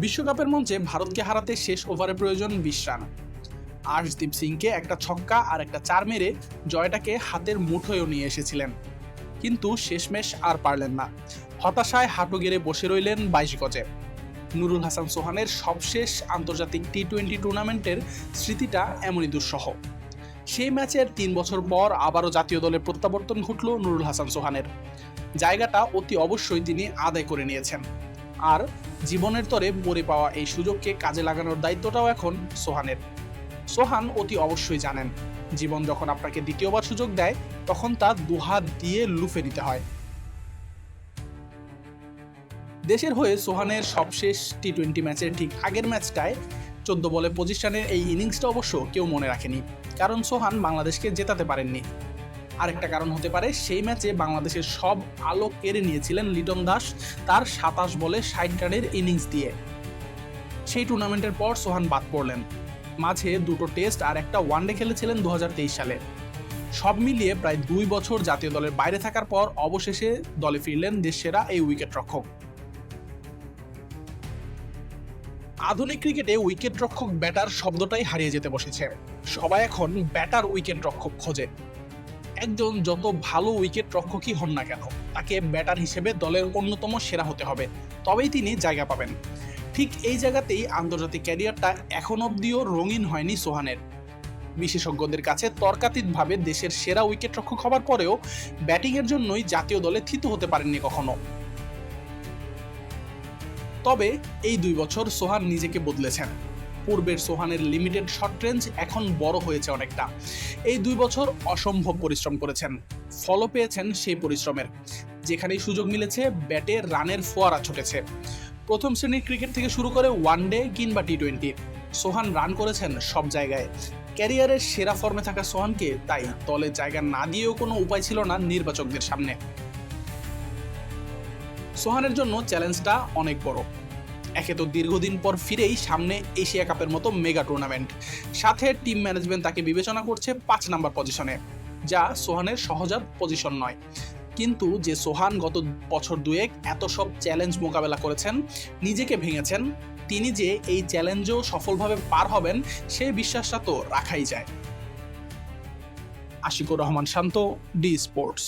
বিশ্বকাপের মঞ্চে ভারতকে হারাতে শেষ ওভারে প্রয়োজন বিশ রান আর্শদীপ সিংকে একটা ছক্কা আর একটা চার মেরে জয়টাকে হাতের মুঠোয়ও নিয়ে এসেছিলেন। কিন্তু শেষমেশ আর পারলেন না। হতাশায় হাঁটু গেড়ে বসে রইলেন বাইশ গজে। নুরুল হাসান সোহানের সবশেষ আন্তর্জাতিক টি টোয়েন্টি টুর্নামেন্টের স্মৃতিটা এমনই দুঃসহ। সেই ম্যাচের তিন বছর পর আবারও জাতীয় দলে প্রত্যাবর্তন ঘটল নুরুল হাসান সোহানের। জায়গাটা অতি অবশ্যই তিনি আদায় করে নিয়েছেন। আর জীবনের তরে মরে পাওয়া এই সুযোগকে কাজে লাগানোর দায়িত্বটাও এখন সোহানের। সোহান অতি অবশ্যই জানেন, জীবন যখন আপনাকে দ্বিতীয়বার সুযোগ দেয়, তখন তা দুহাত দিয়ে লুফে নিতে হয়। দেশের হয়ে সোহানের সবশেষ টি টোয়েন্টি ম্যাচের ঠিক আগের ম্যাচটায় চোদ্দ বলে পঁচিশ রানের এই ইনিংসটা অবশ্য কেউ মনে রাখেনি, কারণ সোহান বাংলাদেশকে জেতাতে পারেননি। আরেকটা কারণ হতে পারে, সেই ম্যাচে বাংলাদেশের সব আলো কেড়ে নিয়েছিলেন লিটন দাস তার সাতাশ বলে ষাট রানের ইনিংস দিয়ে। সেই টুর্নামেন্টের পর সোহান বাদ পড়লেন। মাঝে দুটো টেস্ট আর একটা ওয়ানডে খেলেছিলেন দুহাজার তেইশ সালে। সব মিলিয়ে প্রায় দুই বছর জাতীয় দলের বাইরে থাকার পর অবশেষে দলে ফিরলেন দেশসেরা এই উইকেট রক্ষক। আধুনিক ক্রিকেটে উইকেট রক্ষক ব্যাটার শব্দটাই হারিয়ে যেতে বসেছে। সবাই এখন ব্যাটার উইকেট রক্ষক খোঁজে। একজন যত ভালো উইকেট রক্ষকই হন না কেন, তাকে ব্যাটার হিসেবে দলের অন্যতম সেরা হতে হবে, তবেই তিনি জায়গা পাবেন। ঠিক এই জায়গাতেই আন্তর্জাতিক ক্যারিয়ারটা এখন অবধিও রঙিন হয়নি সোহানের। বিশেষজ্ঞদের কাছে তর্কাতীতভাবে দেশের সেরা উইকেট রক্ষক হবার পরেও ব্যাটিংয়ের জন্যই জাতীয় দলে থিতু হতে পারেননি কখনো। তবে এই দুই বছর সোহান নিজেকে বদলেছেন। পূর্বের সোহানের লিমিটেড শর্ট রেঞ্জ এখন বড় হয়েছে অনেকটা। এই দুই বছর অসম্ভব পরিশ্রম করেছেন। ফলো পেয়েছেন সেই পরিশ্রমের। যেখানেই সুযোগ মিলেছে, ব্যাটে রানের ফোয়ারা ছুটেছে। প্রথম শ্রেণির ক্রিকেট থেকে শুরু করে ওয়ান ডে কিংবা টি টোয়েন্টি সোহান রান করেছেন সব জায়গায়। ক্যারিয়ারের সেরা ফর্মে থাকা সোহানকে তাই দলে জায়গা না দিয়েও কোনো উপায় ছিল না নির্বাচকদের সামনে। সোহানের জন্য চ্যালেঞ্জটা অনেক বড়। একে তো দীর্ঘদিন পর ফিরেই সামনে এশিয়া কাপের মতো মেগা টুর্নামেন্ট। সাথে টিম ম্যানেজমেন্ট তাকে বিবেচনা করছে পাঁচ নাম্বার পজিশনে যা সোহানের সহজাত পজিশন নয়। কিন্তু যে সোহান গত বছর দুয়েক এত সব চ্যালেঞ্জ মোকাবেলা করেছেন, নিজেকে ভেঙেছেন, তিনি যে এই চ্যালেঞ্জও সফলভাবে পার হবেন সেই বিশ্বাসটা তো রাখাই যায়। Ashikur Rahman Shanto D Sports